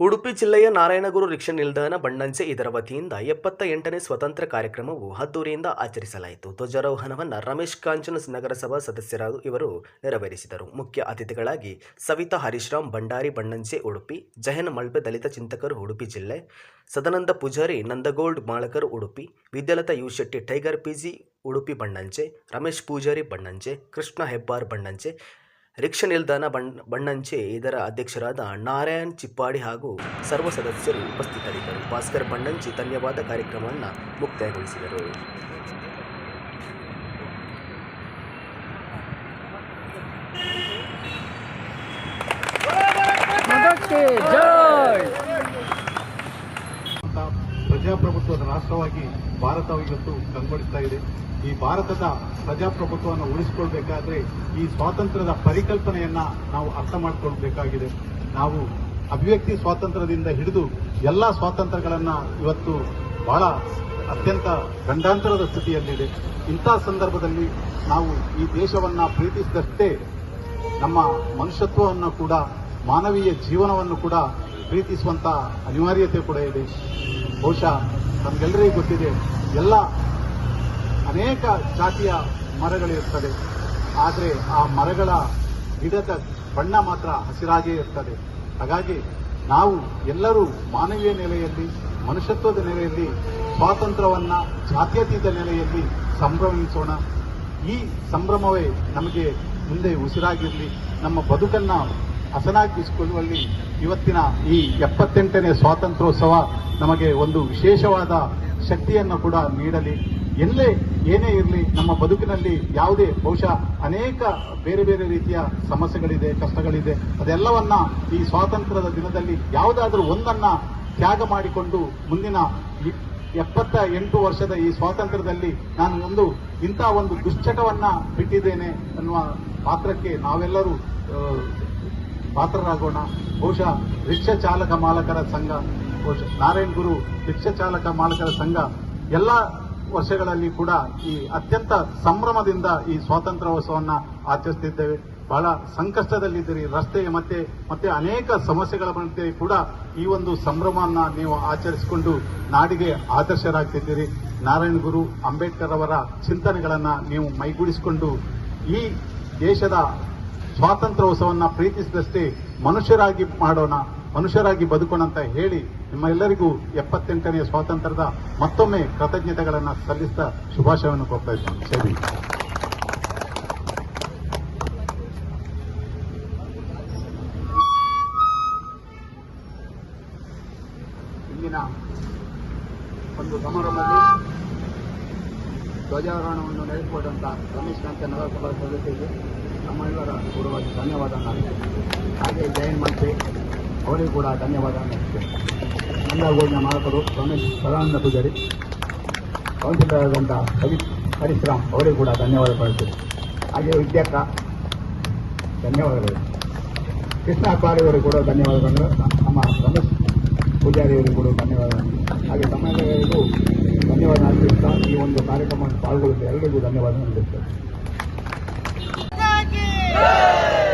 ಉಡುಪಿ ಜಿಲ್ಲೆಯ ನಾರಾಯಣಗುರು ರಿಕ್ಷಾ ನಿಲ್ದಾಣ ಬಣ್ಣಂಚೆ ಇದರ ವತಿಯಿಂದ ಎಪ್ಪತ್ತ ಎಂಟನೇ ಸ್ವತಂತ್ರ ಕಾರ್ಯಕ್ರಮವು ಹದ್ದೂರಿಯಿಂದ ಆಚರಿಸಲಾಯಿತು. ಧ್ವಜಾರೋಹಣವನ್ನು ರಮೇಶ್ ಕಾಂಚನ ನಗರಸಭಾ ಸದಸ್ಯರಾದ ಇವರು ನೆರವೇರಿಸಿದರು. ಮುಖ್ಯ ಅತಿಥಿಗಳಾಗಿ ಸವಿತಾ ಹರಿಶ್ರಾಮ್, ಭಂಡಾರಿ ಬಣ್ಣಂಚೆ, ಉಡುಪಿ, ಜಯನ್ ಮಲ್ಪೆ ದಲಿತ ಚಿಂತಕರು ಉಡುಪಿ ಜಿಲ್ಲೆ, Sadananda Poojary ನಂದಗೋಲ್ಡ್ Malakar Udupi, Vidyalatha U Shetty tiger PG Udupi Bannanje, Ramesh Poojary Bannanje, Krishna Hebbar Bannanje rickshaw ನಿಲ್ದಾಣ ಬಣ್ಣ ಬಣ್ಣಂಚೆ ಇದರ ಅಧ್ಯಕ್ಷರಾದ ನಾರಾಯಣ್ ಚಿಪ್ಪಾಡಿ ಹಾಗೂ ಸರ್ವ ಸದಸ್ಯರು ಉಪಸ್ಥಿತರಿದ್ದರು. ಭಾಸ್ಕರ್ ಬಣ್ಣಂಚಿ ಧನ್ಯವಾದ ಕಾರ್ಯಕ್ರಮವನ್ನು ಮುಕ್ತಾಯಗೊಳಿಸಿದರು. ಮದಕ್ಕೆ ಜೈ ಅಂತ ಪ್ರಜಾಪ್ರಭುತ್ವದ ರಾಷ್ಟ್ರವಾಗಿ ಭಾರತ ಇವತ್ತು ಕಂಗೊಳಿಸ್ತಾ ಇದೆ. ಈ ಭಾರತದ ಪ್ರಜಾಪ್ರಭುತ್ವವನ್ನು ಉಳಿಸಿಕೊಳ್ಬೇಕಾದ್ರೆ ಈ ಸ್ವಾತಂತ್ರ್ಯದ ಪರಿಕಲ್ಪನೆಯನ್ನ ನಾವು ಅರ್ಥ ಮಾಡಿಕೊಳ್ಬೇಕಾಗಿದೆ. ನಾವು ಅಭಿವ್ಯಕ್ತಿ ಸ್ವಾತಂತ್ರ್ಯದಿಂದ ಹಿಡಿದು ಎಲ್ಲ ಸ್ವಾತಂತ್ರ್ಯಗಳನ್ನ ಇವತ್ತು ಬಹಳ ಅತ್ಯಂತ ಗಂಡಾಂತರದ ಸ್ಥಿತಿಯಲ್ಲಿದೆ. ಇಂಥ ಸಂದರ್ಭದಲ್ಲಿ ನಾವು ಈ ದೇಶವನ್ನ ಪ್ರೀತಿಸಿದಷ್ಟೇ ನಮ್ಮ ಮನುಷ್ಯತ್ವವನ್ನು ಕೂಡ, ಮಾನವೀಯ ಜೀವನವನ್ನು ಕೂಡ ಪ್ರೀತಿಸುವಂತ ಅನಿವಾರ್ಯತೆ ಕೂಡ ಇದೆ. ಬಹುಶಃ ನಮ್ಗೆಲ್ಲರಿಗೂ ಗೊತ್ತಿದೆ, ಎಲ್ಲ ಅನೇಕ ಜಾತಿಯ ಮರಗಳಿರುತ್ತದೆ ಆದರೆ ಆ ಮರಗಳ ಗಿಡದ ಬಣ್ಣ ಮಾತ್ರ ಹಸಿರಾಗಿಯೇ ಇರ್ತದೆ. ಹಾಗಾಗಿ ನಾವು ಎಲ್ಲರೂ ಮಾನವೀಯ ನೆಲೆಯಲ್ಲಿ, ಮನುಷ್ಯತ್ವದ ನೆಲೆಯಲ್ಲಿ, ಸ್ವಾತಂತ್ರ್ಯವನ್ನ ಜಾತ್ಯತೀತ ನೆಲೆಯಲ್ಲಿ ಸಂಭ್ರಮಿಸೋಣ. ಈ ಸಂಭ್ರಮವೇ ನಮಗೆ ಮುಂದೆ ಉಸಿರಾಗಿರಲಿ. ನಮ್ಮ ಬದುಕನ್ನ ಹಸನಾಗಿಸಿಕೊಳ್ಳುವಲ್ಲಿ ಇವತ್ತಿನ ಈ ಎಪ್ಪತ್ತೆಂಟನೇ ಸ್ವಾತಂತ್ರ್ಯೋತ್ಸವ ನಮಗೆ ಒಂದು ವಿಶೇಷವಾದ ಶಕ್ತಿಯನ್ನು ಕೂಡ ನೀಡಲಿ. ಎಲ್ಲೇ ಏನೇ ಇರಲಿ ನಮ್ಮ ಬದುಕಿನಲ್ಲಿ ಯಾವುದೇ ಬಹುಶಃ ಅನೇಕ ಬೇರೆ ಬೇರೆ ರೀತಿಯ ಸಮಸ್ಯೆಗಳಿದೆ, ಕಷ್ಟಗಳಿದೆ. ಅದೆಲ್ಲವನ್ನ ಈ ಸ್ವಾತಂತ್ರ್ಯದ ದಿನದಲ್ಲಿ ಯಾವುದಾದ್ರೂ ಒಂದನ್ನ ತ್ಯಾಗ ಮಾಡಿಕೊಂಡು ಮುಂದಿನ ಎಪ್ಪತ್ತ ಎಂಟು ವರ್ಷದ ಈ ಸ್ವಾತಂತ್ರ್ಯದಲ್ಲಿ ನಾನು ಒಂದು ಇಂಥ ಒಂದು ದುಶ್ಚಟವನ್ನ ಬಿಟ್ಟಿದ್ದೇನೆ ಅನ್ನುವ ಪಾತ್ರಕ್ಕೆ ನಾವೆಲ್ಲರೂ ಪಾತ್ರರಾಗೋಣ ಬಹುಶಃ ರಿಕ್ಷಾ ಚಾಲಕ ಮಾಲಕರ ಸಂಘ, ಬಹುಶಃ ನಾರಾಯಣ್ ಗುರು ರಿಕ್ಷಾ ಚಾಲಕ ಮಾಲಕರ ಸಂಘ ಎಲ್ಲ ವರ್ಷಗಳಲ್ಲಿ ಕೂಡ ಈ ಅತ್ಯಂತ ಸಂಭ್ರಮದಿಂದ ಈ ಸ್ವಾತಂತ್ರ್ಯೋತ್ಸವವನ್ನು ಆಚರಿಸುತ್ತಿದ್ದೇವೆ ಬಹಳ ಸಂಕಷ್ಟದಲ್ಲಿದ್ದೀರಿ. ರಸ್ತೆ ಮತ್ತೆ ಮತ್ತೆ ಅನೇಕ ಸಮಸ್ಯೆಗಳ ಮಧ್ಯೆ ಕೂಡ ಈ ಒಂದು ಸಂಭ್ರಮವನ್ನು ನೀವು ಆಚರಿಸಿಕೊಂಡು ನಾಡಿಗೆ ಆದರ್ಶರಾಗ್ತಿದ್ದೀರಿ. ನಾರಾಯಣ ಗುರು ಅಂಬೇಡ್ಕರ್ ಅವರ ಚಿಂತನೆಗಳನ್ನು ನೀವು ಮೈಗೂಡಿಸಿಕೊಂಡು ಈ ದೇಶದ ಸ್ವಾತಂತ್ರ್ಯೋತ್ಸವನ್ನ ಪ್ರೀತಿಸಿದಷ್ಟೇ ಮನುಷ್ಯರಾಗಿ ಮಾಡೋಣ, ಮನುಷ್ಯರಾಗಿ ಬದುಕೋಣ ಅಂತ ಹೇಳಿ ನಿಮ್ಮೆಲ್ಲರಿಗೂ ಎಪ್ಪತ್ತೆಂಟನೆಯ ಸ್ವಾತಂತ್ರ್ಯದ ಮತ್ತೊಮ್ಮೆ ಕೃತಜ್ಞತೆಗಳನ್ನು ಸಲ್ಲಿಸ್ತಾ ಶುಭಾಶಯವನ್ನು ಕೊಡ್ತಾ ಇದ್ದೇನೆ. ಸರಿ ಇಂದಿನ ಒಂದು ಸಮಾರಂಭದಲ್ಲಿ ಧ್ವಜಾರೋಹಣವನ್ನು ನಡೆಸಿಕೊಟ್ಟಂತ ರಮೇಶ್ ಕಾಂತ ನಗರಸಭಾ ಸದಸ್ಯರಿಗೆ ನಮ್ಮೆಲ್ಲರ ಪೂರ್ವವಾಗಿ ಧನ್ಯವಾದ ಹಾಗೆ ಜಯನ್ ಮಂತ್ರಿ, ಅವರಿಗೂ ಕೂಡ ಧನ್ಯವಾದ ನಂದಗೋಲ್ಡ್ನ ಮಾಲಕರು ರಮೇಶ್ ಸದಾನಂದ ಪೂಜಾರಿ ಕೌನ್ಸಿಲರ್ ಆದಂಥ ಹರಿ ಹರಿಶ್ರಾಮ್, ಅವರಿಗೂ ಕೂಡ ಧನ್ಯವಾದ ಪಡಿಸ್ತೀವಿ ಹಾಗೆ ವಿದ್ಯಾಕ ಧನ್ಯವಾದಗಳು. ಕೃಷ್ಣ ಅಕ್ವಾರಿ ಅವರಿಗೂ ಕೂಡ ಧನ್ಯವಾದಗಳು ನಮ್ಮ ರಮೇಶ್ ಪೂಜಾರಿಯವರು ಕೂಡ ಧನ್ಯವಾದ ಹಾಗೆ ತಮ್ಮೆಲ್ಲರಿಗೂ ಧನ್ಯವಾದ ಅರ್ಪಿಸ್ತಾ ಈ ಒಂದು ಕಾರ್ಯಕ್ರಮವನ್ನು ಪಾಲ್ಗೊಳ್ಳುತ್ತೆ ಎಲ್ಲರಿಗೂ ಧನ್ಯವಾದ ನೀಡುತ್ತೇವೆ Kaki! Yay!